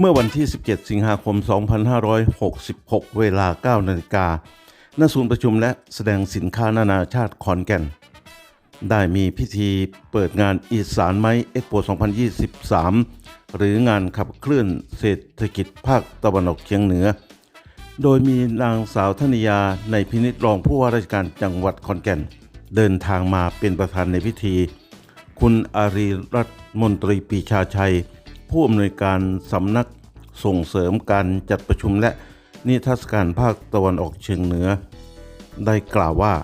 เมื่อวันที่ 17 สิงหาคม 2566 เวลา 9 นาฬิกาณศูนย์ประชุมและแสดงสินค้านานาชาติขอนแก่น ได้มีพิธีเปิดงานอีสานไม้เอ็กโป 2023 หรืองานขับเคลื่อนเศรษฐกิจภาคตะวันออกเฉียงเหนือ โดยมีนางสาวธนิยาในพินิจรองผู้ว่าราชการจังหวัดขอนแก่น เดินทางมาเป็นประธานในพิธี คุณอารีรัตน์มนตรีปีชาชัย ผู้อำนวยการสำนักส่งเสริมการจัดประชุมและนิทรรศการภาคตะวันออกเฉียงเหนือ ได้กล่าวว่า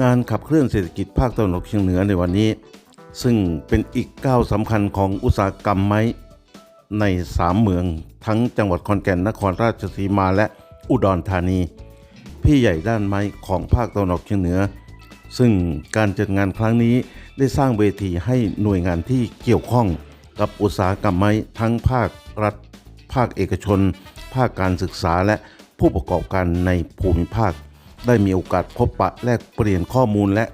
งานขับเคลื่อนเศรษฐกิจภาคตะวันออกเฉียงเหนือในวันนี้ ซึ่งเป็นอีกก้าวสำคัญของอุตสาหกรรมไม้ในสามเมืองทั้งจังหวัดขอนแก่นนครราชสีมาและอุดรธานี พี่ใหญ่ด้านไม้ของภาคตะวันออกเฉียงเหนือ ซึ่งการจัดงานครั้งนี้ได้สร้างเวทีให้หน่วยงานที่เกี่ยวข้อง กับอุตสาหกรรมไม้ทั้งภาครัฐ ภาคเอกชน ภาคการศึกษาและผู้ประกอบการในภูมิภาค ได้มีโอกาสพบปะแลกเปลี่ยนข้อมูลและ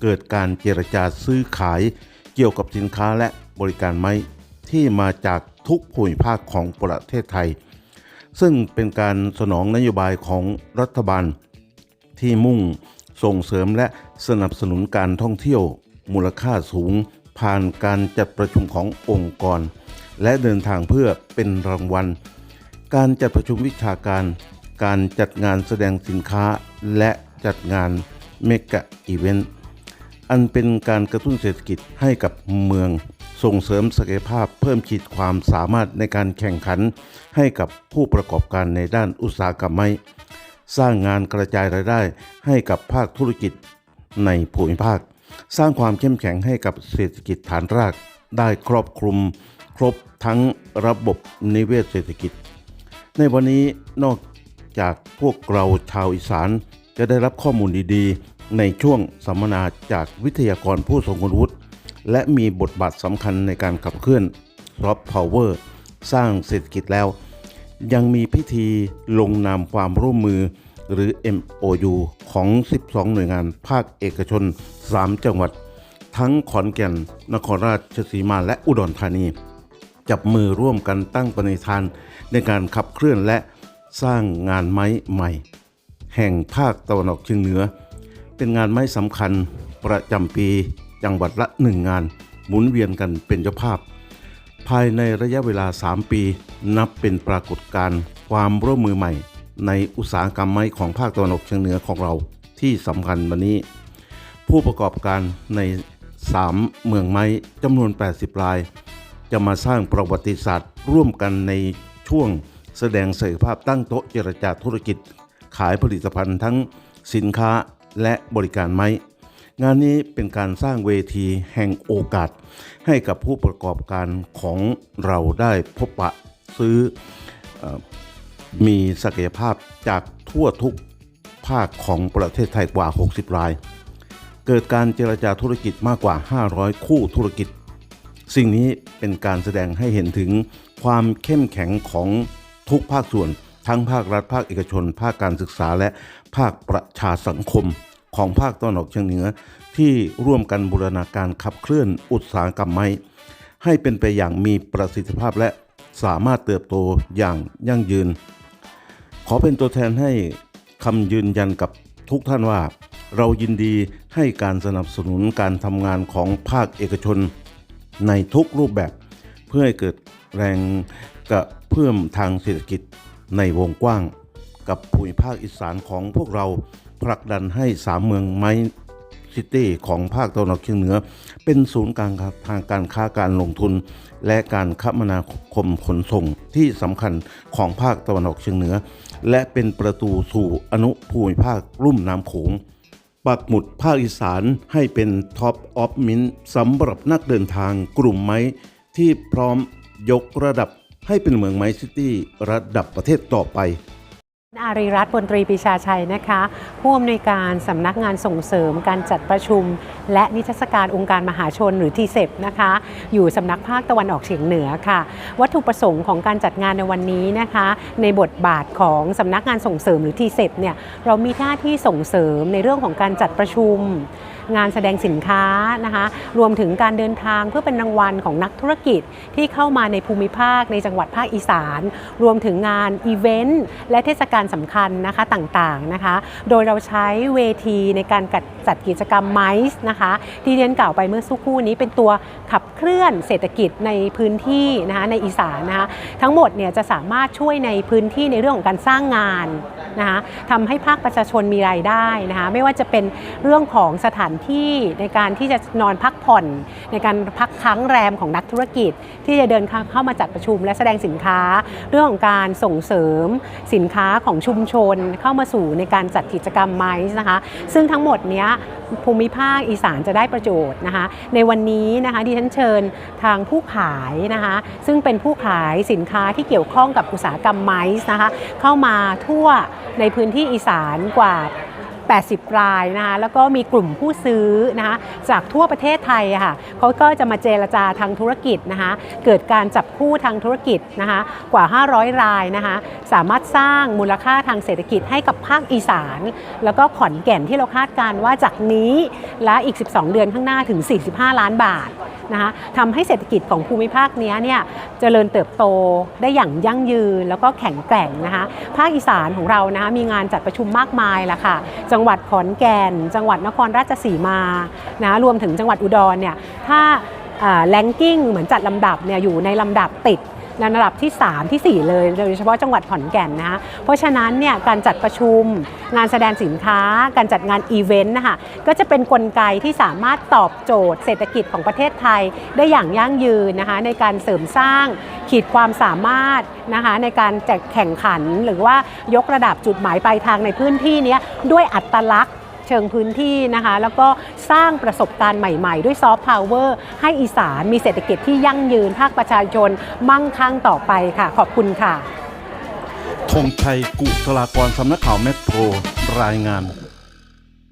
เกิดการเจรจาซื้อขายเกี่ยวกับสินค้าและบริการไม้ที่มาจากทุกภูมิภาคของประเทศไทย ซึ่งเป็นการสนองนโยบายของรัฐบาล ที่มุ่งส่งเสริมและสนับสนุนการท่องเที่ยวมูลค่าสูง ผ่านการจัดประชุมขององค์กร และเดินทางเพื่อเป็นรางวัล การจัดประชุมวิชาการ การจัดงานแสดงสินค้า และจัดงานเมกะอีเวนต์อันเป็นการกระตุ้นเศรษฐกิจให้กับเมือง ส่งเสริมศักยภาพเพิ่มขีดความสามารถในการแข่งขัน ให้กับผู้ประกอบการในด้านอุตสาหกรรมไม้สร้างงานกระจายรายได้ให้กับภาคธุรกิจในภูมิภาค สร้างความเข้มแข็งให้กับเศรษฐกิจฐานรากได้ครอบคลุมครบทั้งระบบนิเวศเศรษฐกิจ ในวันนี้นอกจากพวกเราชาวอีสานจะได้รับข้อมูลดีๆ ในช่วงสัมมนาจากวิทยากรผู้ทรงคุณวุฒิและมีบทบาทสำคัญในการขับเคลื่อนซอฟต์พาวเวอร์สร้างเศรษฐกิจแล้ว ยังมีพิธีลงนามความร่วมมือ หรือ MOU ของ 12 หน่วยงานภาคเอกชน 3 จังหวัด ทั้งขอนแก่น นครราชสีมาและอุดรธานี จับมือร่วมกันตั้งปณิธานในการขับเคลื่อนและสร้างงานไม้ใหม่ แห่งภาคตะวันออกเฉียงเหนือ เป็นงานไม้สำคัญประจำปี จังหวัดละหนึ่งงาน หมุนเวียนกันเป็นเจ้าภาพ ภายในระยะเวลา 3 ปี นับเป็นปรากฏการณ์ความร่วมมือใหม่ ในอุตสาหกรรมไม้ของภาคตะวันออกเฉียงเหนือของเราที่สำคัญวันนี้ ผู้ประกอบการใน 3 เมืองไม้จำนวน 80 ราย จะมาสร้างประวัติศาสตร์ ร่วมกันในช่วงแสดงศักยภาพตั้งโต๊ะเจรจาธุรกิจ ขายผลิตภัณฑ์ทั้งสินค้าและบริการไม้ งานนี้เป็นการสร้างเวทีแห่งโอกาส ให้กับผู้ประกอบการของเราได้พบปะซื้ออ มีศักยภาพจากทั่วทุกภาคของประเทศไทยกว่า 60 ราย เกิดการเจรจาธุรกิจมากกว่า 500 คู่ธุรกิจ สิ่งนี้เป็นการแสดงให้เห็นถึงความเข้มแข็งของทุกภาคส่วน ทั้งภาครัฐภาคเอกชน ภาคการศึกษาและภาคประชาสังคมของภาคตะวันออกเฉียงเหนือ ที่ร่วมกันบูรณาการขับเคลื่อนอุตสาหกรรมไม้ให้เป็นไปอย่างมีประสิทธิภาพและสามารถเติบโตอย่างยั่งยืน ขอเป็นตัวแทนให้คำยืนยันกับทุกท่านว่า เรายินดีให้การสนับสนุนการทำงานของภาคเอกชน ในทุกรูปแบบ เพื่อให้เกิดแรงกระเพื่อมทางเศรษฐกิจในวงกว้าง กับภูมิภาคอีสานของพวกเราผลักดันให้สามเมืองไม้ ซิตี้ของภาคตะวันออกเฉียงเหนือ เป็นศูนย์กลางทางการค้าการลงทุน และการคมนาคมขนส่งที่สำคัญของภาคตะวันออกเฉียงเหนือ และเป็นประตูสู่อนุภูมิภาคลุ่มน้ำโขงปักหมุดภาคอีสานให้เป็นท็อปออฟมินสำหรับนักเดินทางกลุ่มไม้ ที่พร้อมยกระดับให้เป็นเมืองไม้ซิตี้ระดับประเทศต่อไป อารีรัตน์พลตรีปีชาชัยนะคะ ผู้อำนวยการสำนักงานส่งเสริมการจัดประชุม และนิทรรศการองค์การมหาชนหรือทีเซนะคะ อยู่สำนักภาคตะวันออกเฉียงเหนือค่ะ วัตถุประสงค์ของการจัดงานในวันนี้นะคะ ในบทบาทของสำนักงานส่งเสริมหรือทีเซเนี่ยเรามีหน้าที่ส่งเสริมในเรื่องของการจัดประชุม งานแสดงสินค้านะคะรวมถึงการเดินทางเพื่อเป็นรางวัลของนักธุรกิจที่เข้ามาในภูมิภาคในจังหวัดภาคอีสาน รวมถึงงานอีเวนต์และเทศกาลสำคัญนะคะต่างๆนะคะโดยเราใช้เวทีในการจัดกิจกรรมไมซ์นะคะที่เรียนกล่าวไปเมื่อสักครู่นี้เป็นตัวขับเคลื่อนเศรษฐกิจในพื้นที่นะคะในอีสานนะคะทั้งหมดเนี่ยจะสามารถช่วยในพื้นที่ในเรื่องของการสร้างงานนะคะทำให้ภาคประชาชนมีรายได้นะคะไม่ว่าจะเป็นเรื่องของสถานที่ในการที่จะนอนพักผ่อน ในการพักค้างแรมของนักธุรกิจ ที่จะเดินเข้ามาจัดประชุมและแสดงสินค้า เรื่องของการส่งเสริมสินค้าของชุมชนเข้ามาสู่ในการจัดกิจกรรมไมซ์นะคะ ซึ่งทั้งหมดเนี้ยภูมิภาคอีสานจะได้ประโยชน์นะคะ ในวันนี้นะคะที่ฉันเชิญทางผู้ขายนะคะ ซึ่งเป็นผู้ขายสินค้าที่เกี่ยวข้องกับอุตสาหกรรมไมซ์นะคะ เข้ามาทั่วในพื้นที่อีสานกว่า 80 รายนะคะแล้วก็มีกลุ่มผู้ซื้อนะคะจากทั่วประเทศไทยค่ะเขาก็จะมาเจรจาทางธุรกิจนะคะเกิดการจับคู่ทางธุรกิจนะคะกว่า 500 รายนะคะสามารถสร้างมูลค่าทางเศรษฐกิจให้กับภาคอีสาน แล้วก็ขอนแก่นที่เราคาดการณ์ว่าจากนี้และอีก 12 เดือนข้างหน้าถึง 45 ล้านบาท นะคะทำให้เศรษฐกิจของภูมิภาคนี้เนี่ยเจริญเติบโตได้อย่างยั่งยืนแล้วก็แข็งแกร่งนะคะภาคอีสานของเรานะคะมีงานจัดประชุมมากมายละค่ะ จังหวัดขอนแก่น จังหวัดนครราชสีมานะรวมถึงจังหวัดอุดรเนี่ยถ้าแลนกิ้งเหมือนจัดลำดับเนี่ยอยู่ในลำดับติด ในระดับที่ 3ทีสี่ 4 เลยโดยเฉพาะจังหวัดขอนแก่นนะคะเพราะฉะนั้นเนี่ยการจัดประชุม งานแสดงสินค้า การจัดงานอีเวนต์นะคะก็จะเป็นนกลไกที่สามารถตอบโจทย์เศรษฐกิจของประเทศไทยได้อย่างยั่งยืนนะคะในการเสริมสร้างขีดความสามารถนะคะในการแจกแข่งขันหรือว่ายกระดับจุดหมายปลายทางในพื้นที่เนี้ยด้วยอัตลักษณ์ เชิงพื้นที่นะคะ แล้วก็สร้างประสบการณ์ใหม่ๆ ด้วยซอฟต์พาวเวอร์ให้อีสานมีเศรษฐกิจที่ยั่งยืนภาคประชาชนมั่งคั่งต่อไปค่ะ ขอบคุณค่ะธงชัยกุศลากรสำนักข่าวแมทโทรรายงาน